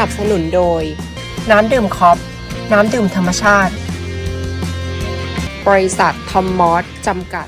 สนับสนุนโดย น้ำดื่มคอปน้ำดื่มธรรมชาติ บริษัททอมมอสจำกัด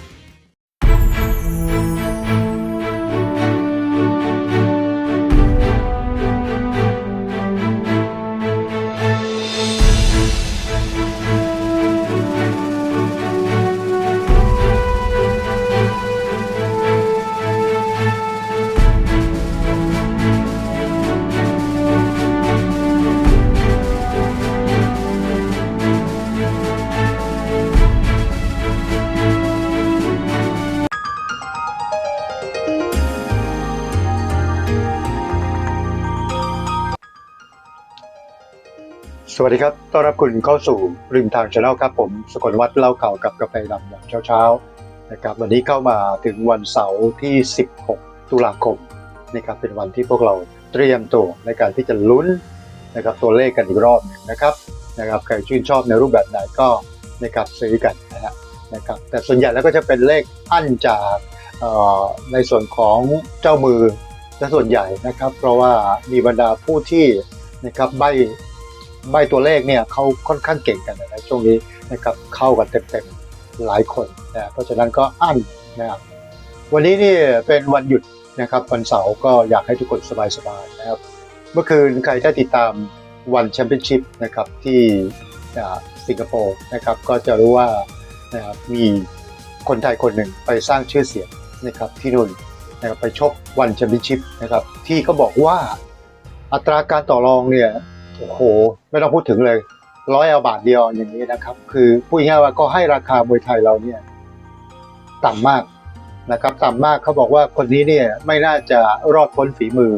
วัสดีครับ ต้อนรับคุณเข้าสู่ริมทางชาแนลครับผมสกลวัฒน์เล่าข่าวกับกาแฟดำยามเช้าๆนะครับวันนี้เข้ามาถึงวันเสาร์ที่ 16 ตุลาคมนะครับเป็นวันที่พวกเราเตรียมตัวในการที่จะลุ้นนะครับตัวเลขกันอีกรอบนึงนะครับนะครับใครชื่นชอบในรูปแบบไหนก็นะครับซื้อกันนะฮะนะครับแต่ส่วนใหญ่แล้วก็จะเป็นเลขอั้นจากเอ่อในส่วนของเจ้ามือและส่วนใหญ่นะครับ เพราะว่ามีบรรดาผู้ที่นะครับใบ ใบตัวเลขเนี่ยเขาค่อนข้างเก่งกันนะช่วงนี้นะครับเข้ากันเต็มๆหลายคนนะเพราะฉะนั้นก็อั้นนะครับวันนี้นี่เป็นวันหยุดนะครับวันเสาร์ก็อยากให้ทุกคนสบายๆนะครับเมื่อคืนใครได้ติดตามวันแชมเปี้ยนชิพนะครับที่สิงคโปร์นะครับก็จะรู้ว่านะครับมีคนไทยคนหนึ่งไปสร้างชื่อเสียงนะครับที่นู่นนะครับไปชกวันแชมเปี้ยนชิพนะครับที่เขาบอกว่าอัตราการต่อรองเนี่ย โอ้โห ไม่ต้องพูดถึงเลย ร้อยเอาบาทเดียวอย่างนี้นะครับ คือพูดง่ายๆว่าก็ให้ราคามวยไทยเราเนี่ย ต่ำมากนะครับ ต่ำมากเขาบอกว่าคนนี้เนี่ยไม่น่าจะรอดพ้นฝีมือ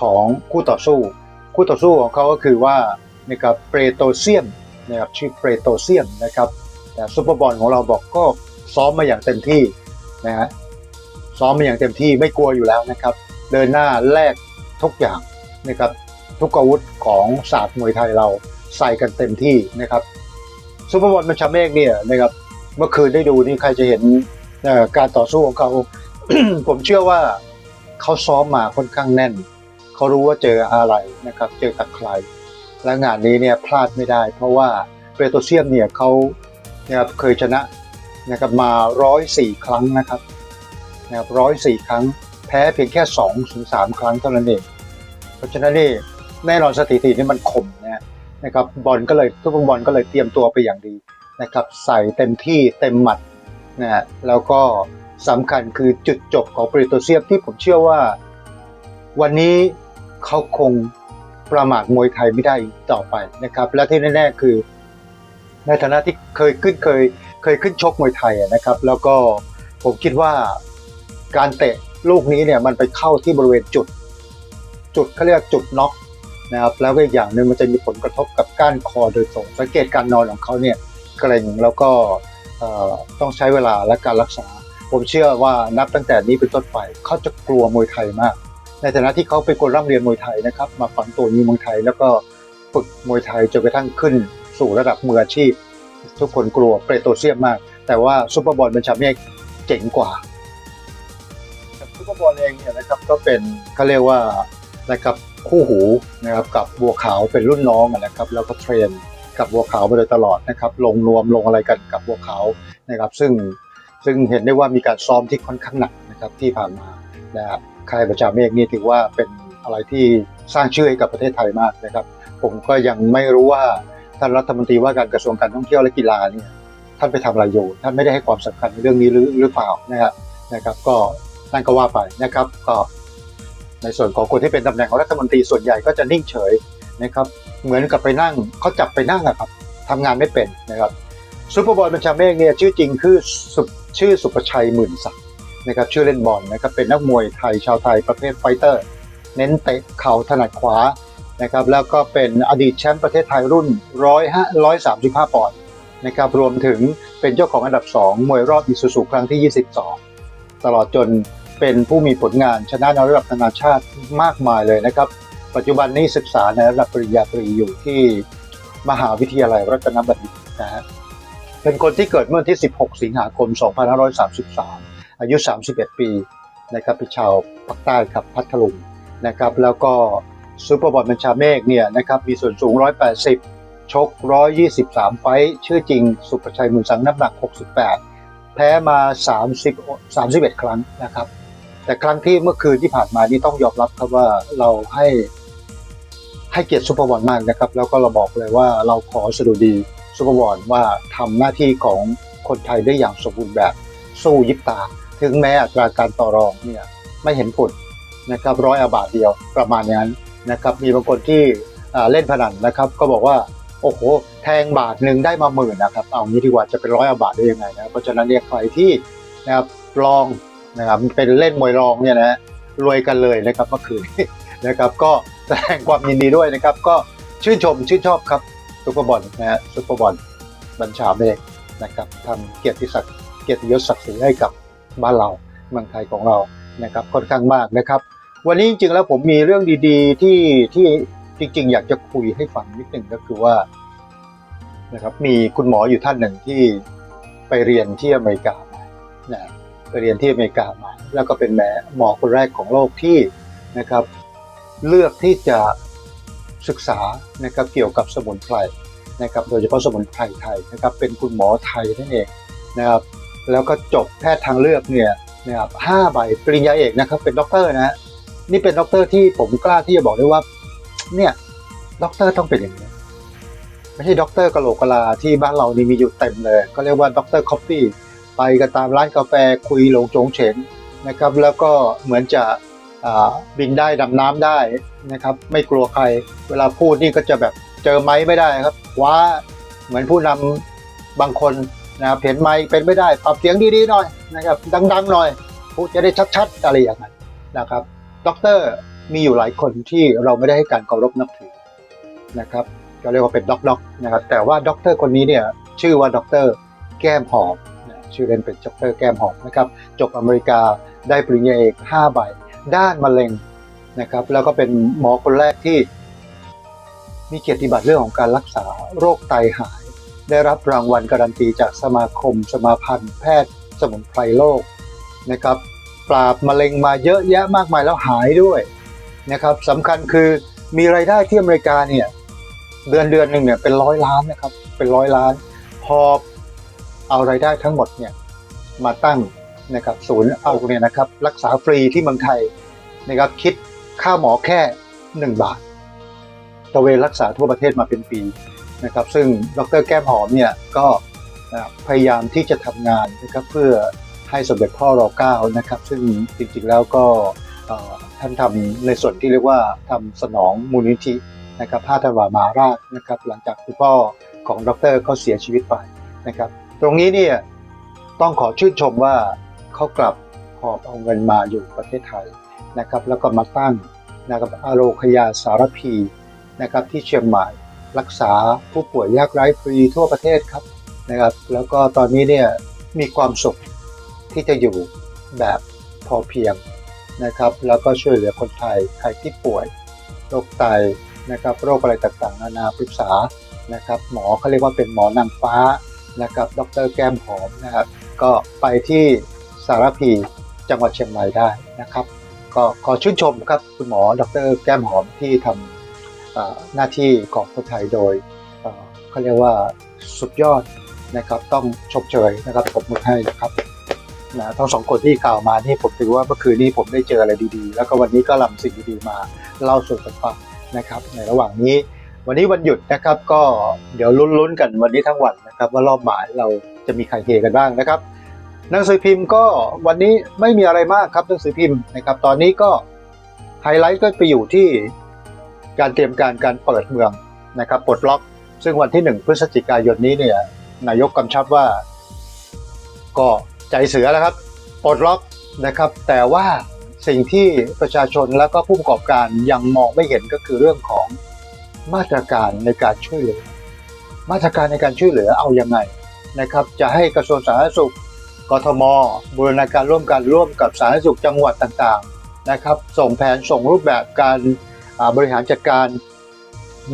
ของคู่ต่อสู้ คู่ต่อสู้ของเขาก็คือว่านะครับเปรโตเซียมนะครับชื่อเปรโตเซียมนะครับแต่ซุปเปอร์บอลของเราบอกก็ซ้อมมาอย่างเต็มที่นะฮะซ้อมมาอย่างเต็มที่ไม่กลัวอยู่แล้วนะครับ เดินหน้าแลกทุกอย่างนะครับ ทุกอาวุธของศาสตร์มวยไทยเราใส่กันเต็มที่นะครับซุปเปอร์บอลมันชาเมกเนี่ยนะครับเมื่อคืนได้ดูนี่ใครจะเห็นการต่อสู้ของเขา ผมเชื่อว่าเขาซ้อมมาค่อนข้างแน่น เขารู้ว่าเจออะไรนะครับ เจอกับใคร และงานนี้เนี่ยพลาดไม่ได้ เพราะว่าเปโตรเซียมเนี่ยเขานะครับเคยชนะนะครับมาร้อยสี่ครั้งนะครับนะครับร้อยสี่ครั้ง แพ้เพียงแค่สองถึงสามครั้งเท่านั้นเอง เพราะฉะนั้นนี่ แน่นอนสถิตินี่มันคมนะนะครับบอลก็เลยทุกบอลก็เลยเตรียมตัวไปอย่างดีนะครับใส่เต็มที่เต็มหมัดนะฮะแล้วก็สำคัญคือจุดจบของปริโตเซียมที่ผมเชื่อว่า วันนี้เขาคงประมาทมวยไทยไม่ได้อีกต่อไปนะครับ และที่แน่ๆคือ ในฐานะที่เคยขึ้นเคยเคยขึ้นชกมวยไทยนะครับ แล้วก็ผมคิดว่าการเตะลูกนี้เนี่ยมันไปเข้าที่บริเวณจุด จุดเขาเรียกจุดน็อก นะครับแล้วก็อีกอย่างหนึ่งมันจะมีผลกระทบกับก้านคอโดยตรงสังเกตการนอนของเขาเนี่ยเกร็งแล้วก็เอ่อต้องใช้เวลาและการรักษา ผมเชื่อว่านับตั้งแต่นี้เป็นต้นไปเขาจะกลัวมวยไทยมาก ในฐานะที่เขาเป็นคนร่ำเรียนมวยไทยนะครับ มาฝังตัวอยู่เมืองไทย แล้วก็ฝึกมวยไทยจนกระทั่งขึ้นสู่ระดับมืออาชีพ ทุกคนกลัวเปรโตเซียมมาก แต่ว่าซุปเปอร์บอลเป็นชาเมกเจ๋งกว่าซุปเปอร์บอลเองเนี่ยนะครับก็เป็นเขาเรียกว่านะครับ คู่หูนะครับกับบัวขาวเป็นรุ่นน้องนะครับแล้วก็เทรนกับบัวขาวมาโดยตลอดนะครับลงนวมลงอะไรกันกับบัวขาวนะครับซึ่งซึ่งเห็นได้ว่ามีการซ้อมที่ค่อนข้างหนักนะครับที่ผ่านมานะครับค่ายประจาเมฆนี่ถือว่าเป็นอะไรที่สร้างชื่อให้กับประเทศไทยมากนะครับ ผมก็ยังไม่รู้ว่าท่านรัฐมนตรีว่าการกระทรวงการท่องเที่ยวและกีฬาเนี่ยท่านไปทำอะไรอยู่ท่านไม่ได้ให้ความสำคัญในเรื่องนี้หรือหรือเปล่านะครับนะครับ ก็นั่นก็ว่าไปนะครับก็ ในส่วนของคนที่เป็นตำแหน่งของรัฐมนตรีส่วนใหญ่ก็จะนิ่งเฉยนะครับเหมือนกับไปนั่งเขาจับไปนั่งอะครับทำงานไม่เป็นนะครับซูเปอร์บอลบัญชาเมฆเนี่ยชื่อจริงคือชื่อสุประชัยหมื่นศักดิ์นะครับชื่อเล่นบอลนะครับเป็นนักมวยไทยชาวไทยประเภทไฟเตอร์ เน้นเตะเข่าถนัดขวานะครับแล้วก็เป็นอดีตแชมป์ประเทศไทยรุ่นร้อยห้าร้อยสามสิบห้าปอนด์นะครับรวมถึงเป็นเจ้าของอันดับ 2 มวยรอบอิซูซุครั้งที่ 22 ตลอดจน เป็นผู้มีผลงานชนะในระดับนานาชาติมากมายเลยนะครับ ปัจจุบันนี้ศึกษาในระดับปริญญาตรีอยู่ที่มหาวิทยาลัยรัตนบัณฑิตนะฮะเป็นคนที่เกิดเมื่อวันที่ 16 สิงหาคม 2533 อายุ 31 ปีนะครับเป็นชาวภาคใต้ครับพัทลุงนะครับ แล้วก็ซูเปอร์บอลบัญชาเมฆเนี่ยนะครับมีส่วนสูง 180 ชก 123 ไฟชื่อจริง สุประชัยมุนสังน้ำหนัก 68 แพ้มา 30 31 ครั้งนะครับ แต่ครั้งที่เมื่อคืนที่ผ่านมานี่ต้องยอมรับครับว่าเราให้ให้เกียรติซูเปอร์บอลมากนะครับ แล้วก็เราบอกเลยว่าเราขอสดุดีซูเปอร์บอลว่าทำหน้าที่ของคนไทยได้อย่างสมบูรณ์แบบสู้ยิบตา ถึงแม้อัตราการต่อรองเนี่ยไม่เห็นผลนะครับร้อยอาบาทเดียวประมาณนั้นนะครับมีบางคนที่เล่นพนันนะครับก็บอกว่าโอ้โหแทงบาทหนึ่งได้มาหมื่นนะครับเอางี้ดีกว่าจะเป็นร้อยอาบาทได้ยังไงนะเพราะฉะนั้นเนี่ยใครที่นะครับลอง นะครับเป็นเล่นมวยรองเนี่ยนะรวยกันเลยนะครับเมื่อคืนนะครับ ก็แสดงความยินดีด้วยนะครับ ก็ชื่นชมชื่นชอบครับซุปเปอร์บอลนะฮะซุปเปอร์บอลบัญชาเมฆนะครับทำเกียรติศักดิ์เกียรติยศศักดิ์ศรีให้กับบ้านเราเมืองไทยของเรานะครับค่อนข้างมากนะครับ วันนี้จริงๆแล้วผมมีเรื่องดีๆที่ที่จริง ๆ อยากจะคุยให้ฟังนิดหนึ่งก็คือว่านะครับมีคุณหมออยู่ท่านหนึ่งที่ไปเรียนที่อเมริกามานะ ไปเรียนที่อเมริกามา แล้วก็เป็นแม่หมอคนแรกของโลกที่นะครับเลือกที่จะศึกษานะครับเกี่ยวกับสมุนไพรนะครับโดยเฉพาะสมุนไพรไทยนะครับเป็นคุณหมอไทยนั่นเองนะครับแล้วก็จบแพทย์ทางเลือกเนี่ยนะครับห้าใบปริญญาเอกนะครับเป็นด็อกเตอร์นะฮะนี่เป็นด็อกเตอร์ที่ผมกล้าที่จะบอกได้ว่าเนี่ยด็อกเตอร์ต้องเป็นอย่างนี้ไม่ใช่ด็อกเตอร์กะโหลกกะลาที่บ้านเรานี่มีอยู่เต็มเลย ก็เรียกว่าด็อกเตอร์คอฟฟี่ ไปกันตามร้านกาแฟคุยหลงจงเฉงนะครับ แล้วก็เหมือนจะบินได้ดำน้ำได้นะครับ ไม่กลัวใคร เวลาพูดนี่ก็จะแบบเจอไม้ไม่ได้ครับว้าเหมือนผู้นำบางคนนะครับเห็นไม้เป็นไม่ได้ปรับเสียงดีๆหน่อยนะครับดังๆหน่อย พูดจะได้ชัดๆอะไรอย่างนั้นนะครับด็อกเตอร์มีอยู่หลายคนที่เราไม่ได้ให้การเคารพนับถือนะครับก็เรียกว่าเป็นด็อกด็อกนะครับแต่ว่าด็อกเตอร์คนนี้เนี่ยชื่อว่าด็อกเตอร์แก้มหอม ชื่อเล่นเป็นด็อกเตอร์แก้มหอมนะครับจบอเมริกาได้ปริญญาเอก5ใบด้านมะเร็งนะครับแล้วก็เป็นหมอคนแรกที่ มีเกียรติบัตรเรื่องของการรักษาโรคไตหาย ได้รับรางวัลการันตีจากสมาคม สมาพันธ์ แพทย์สมุนไพรโลกนะครับปราบมะเร็งมาเยอะแยะมากมายแล้วหายด้วยนะครับสำคัญคือมีรายได้ที่อเมริกาเนี่ยเดือนเดือนหนึ่งเนี่ยเป็นร้อยล้านนะครับเป็นร้อยล้าน พอ เอารายได้ทั้งหมดเนี่ยมาตั้งนะครับศูนย์เอาเนี่ยนะครับรักษาฟรีที่เมืองไทยนะครับคิดค่าหมอแค่ 1 บาทตะเวนรักษาทั่วประเทศมาเป็นปีนะครับซึ่งดรแก้มหอมเนี่ยก็นะพยายามที่จะทำงานนะครับเพื่อให้สมเด็จพ่อรอเก้านะครับ ซึ่งจริงๆแล้วก็ท่านทำในส่วนที่เรียกว่าทำสนองมูลนิธินะครับพระธวามาราชนะครับ หลังจากคุณพ่อของดรเขาเสียชีวิตไปนะครับ ตรงนี้เนี่ยต้องขอชื่นชมว่าเขากลับหอบเอาเงินมาอยู่ประเทศไทยนะครับ แล้วก็มาตั้งนะครับอาโรคยาสารพีนะครับที่เชียงใหม่รักษาผู้ป่วยยากไร้ฟรีทั่วประเทศครับนะครับ แล้วก็ตอนนี้เนี่ยมีความสุขที่จะอยู่แบบพอเพียงนะครับ แล้วก็ช่วยเหลือคนไทยใครที่ป่วยโรคไตนะครับ โรคอะไรต่างๆ นานาปรึกษานะครับ หมอเขาเรียกว่าเป็นหมอนางฟ้า นะครับดรแก้มหอมนะครับ ก็ไปที่สารพีจังหวัดเชียงใหม่ได้นะครับ ก็ขอชื่นชมครับคุณหมอดรแก้มหอมที่ทำหน้าที่ของคนไทยโดยเขาเรียกว่าสุดยอดนะครับ ต้องชมเชยนะครับผมมือให้นะครับนะทั้งสองคนที่กล่าวมานี่ผมถือว่าเมื่อคืนนี้ผมได้เจออะไรดีๆ แล้วก็วันนี้ก็นำสิ่งดีๆมาเล่าสู่กันฟังนะครับ ในระหว่างนี้ วันนี้วันหยุดนะครับก็เดี๋ยวลุ้นๆกันวันนี้ทั้งวันนะครับ ว่ารอบบ่ายเราจะมีใครเฮกันบ้างนะครับ หนังสือพิมพ์ก็วันนี้ไม่มีอะไรมากครับหนังสือพิมพ์นะครับ ตอนนี้ก็ไฮไลท์ก็ไปอยู่ที่การเตรียมการการเปิดเมืองนะครับปลดล็อก ซึ่งวันที่ 1 พฤศจิกายนนี้เนี่ยนายกกำชับว่า ก็ใจเสือแล้วครับปลดล็อกนะครับ แต่ว่าสิ่งที่ประชาชนแล้วก็ผู้ประกอบการยังมองไม่เห็นก็คือเรื่องของ มาตรการในการช่วยเหลือ มาตรการในการช่วยเหลือเอาอยังไงนะครับ จะให้กระทรวงสาธารณสุขกทมบูรณาการร่วมกันร่วมกับสาธารณสุขจังหวัดต่างๆนะครับ ส่งแผนส่งรูปแบบการบริหารจัดการ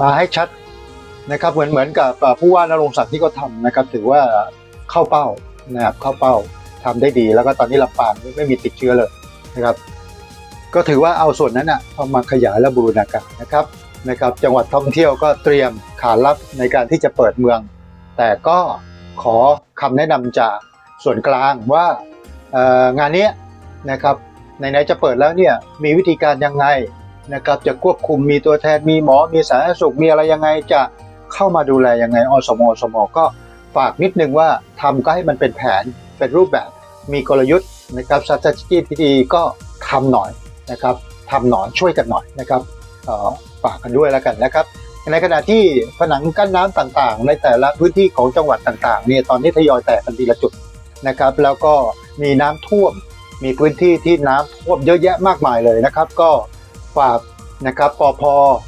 มาให้ชัดนะครับเหมือนเหมือนกับผู้ว่านรงค์ศักดิ์ที่เขาทำนะครับ ถือว่าเข้าเป้านะครับเข้าเป้าทำได้ดี แล้วก็ตอนนี้ลำปางไม่มีติดเชื้อเลยนะครับ ก็ถือว่าเอาส่วนนั้นอะเอามาขยายและบูรณาการนะครับ นะครับจังหวัดท่องเที่ยวก็เตรียมขารับในการที่จะเปิดเมือง แต่ก็ขอคำแนะนำจากส่วนกลางว่างานนี้นะครับไหนๆจะเปิดแล้วเนี่ยมีวิธีการยังไงนะครับจะควบคุมมีตัวแทนมีหมอมีสาธารณสุขมีอะไรยังไงจะเข้ามาดูแลยังไงอสมอสมอก็ฝากนิดนึงว่าทำก็ให้มันเป็นแผนเป็นรูปแบบมีกลยุทธ์นะครับ strategy ที่ดีก็ทำหน่อยนะครับทำหน่อยช่วยกันหน่อยนะครับ ฝากกันด้วยแล้วกันนะครับ ในขณะที่ผนังกั้นน้ำต่างๆ ในแต่ละพื้นที่ของจังหวัดต่างๆเนี่ยตอนนี้ทยอยแตกกันทีละจุดนะครับ แล้วก็มีน้ำท่วม มีพื้นที่ที่น้ำท่วมเยอะแยะมากมายเลยนะครับ ก็ฝากนะครับปพ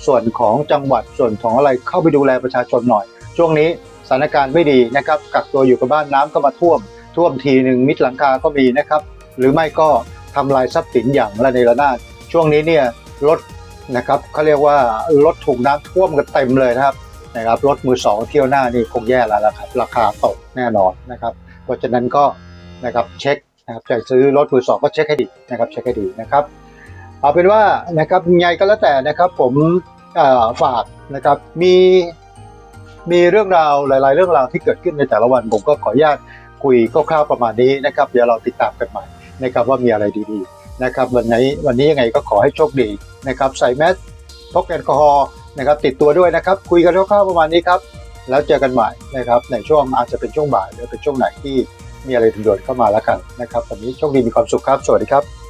ส่วนของจังหวัดส่วนของอะไรเข้าไปดูแลประชาชนหน่อย ช่วงนี้สถานการณ์ไม่ดีนะครับกักตัวอยู่กับบ้านน้ำก็มาท่วม ท่วมทีหนึ่งมิดหลังคาก็มีนะครับ หรือไม่ก็ทำลายทรัพย์สินอย่างระเนระนาดช่วงนี้เนี่ยรถ นะครับเขาเรียกว่ารถถูกน้ำท่วมกันเต็มเลยนะครับนะครับรถมือสองเที่ยวหน้านี่คงแย่แล้วละครับ ราคาตกแน่นอนนะครับ เพราะฉะนั้นก็นะครับเช็คนะครับจะซื้อรถมือสองก็เช็คให้ดีนะครับเช็คให้ดีนะครับเอาเป็นว่านะครับไงก็แล้วแต่นะครับผมฝากนะครับมีมีเรื่องราวหลาย ๆ เรื่องราวที่เกิดขึ้นในแต่ละวัน ผมก็ขออนุญาตคุยคร่าวๆประมาณนี้นะครับ เดี๋ยวเราติดตามกันใหม่นะครับว่ามีอะไรดี ๆ นะครับวันนี้วันนี้ยังไงก็ขอให้โชคดีนะครับใส่แมสพกแอลกอฮอล์นะครับติดตัวด้วยนะครับ คุยกันคร่าวๆประมาณนี้ครับ แล้วเจอกันใหม่นะครับในช่วงอาจจะเป็นช่วงบ่ายหรือเป็นช่วงไหนที่มีอะไรด่วนๆเข้ามาแล้วกันนะครับวันนี้โชคดีมีความสุขครับ สวัสดีครับ